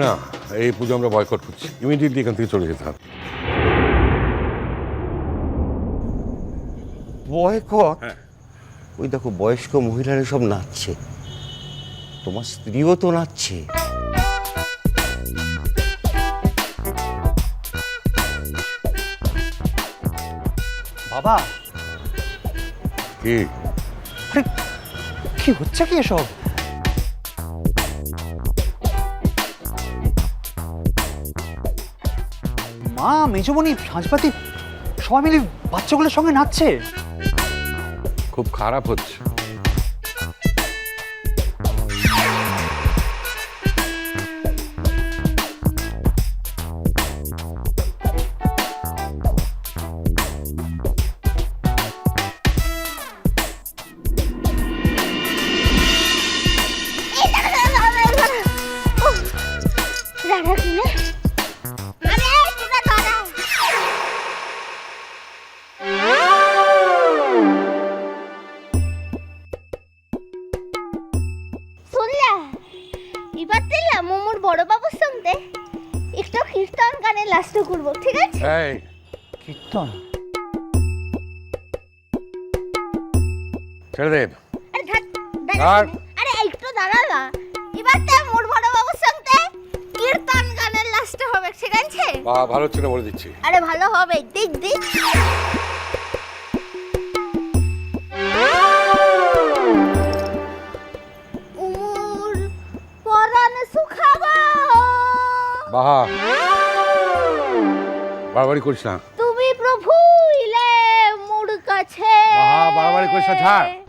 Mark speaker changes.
Speaker 1: না এই পুজো আমরা বয়কট করছি। ইমিডিয়েটলি এখান থেকে চলে যেতে হবে।
Speaker 2: বয়কট
Speaker 1: হ্যাঁ।
Speaker 2: ওই দেখো বয়স্ক মহিলারা সব নাচছে। তোমার স্ত্রীও তো নাচছে।
Speaker 3: বাবা!
Speaker 1: কি?
Speaker 3: কি হচ্ছে কি এসব? মা মেজমণি সাজপাতি সবাই মিলে বাচ্চাগুলোর সঙ্গে নাচছে।
Speaker 1: খুব খারাপ হচ্ছে।
Speaker 4: দিলা মোমোর বড় বাবুর সঙ্গে একটু কীর্তন গানে লাস্ট করব ঠিক আছে?
Speaker 1: এই
Speaker 3: কীর্তন?
Speaker 1: ছেড়ে দে।
Speaker 4: আরে ধাত
Speaker 1: আর?
Speaker 4: আরে একটু দাঁড়া না এবার তো মোর বড় বাবুর সঙ্গে কীর্তন গানের লাস্ট হবে ঠিক আছে?
Speaker 1: ভালো না বলে দিচ্ছি।
Speaker 4: আরে ভালো হবে দেখ দেখ।
Speaker 1: বাহা। বাড়াবাড়ি করিস না।
Speaker 4: তুমি প্রভু ইলে মোর কাছে।
Speaker 1: বাহা, বাড়াবাড়ি করিস না, ছাড়।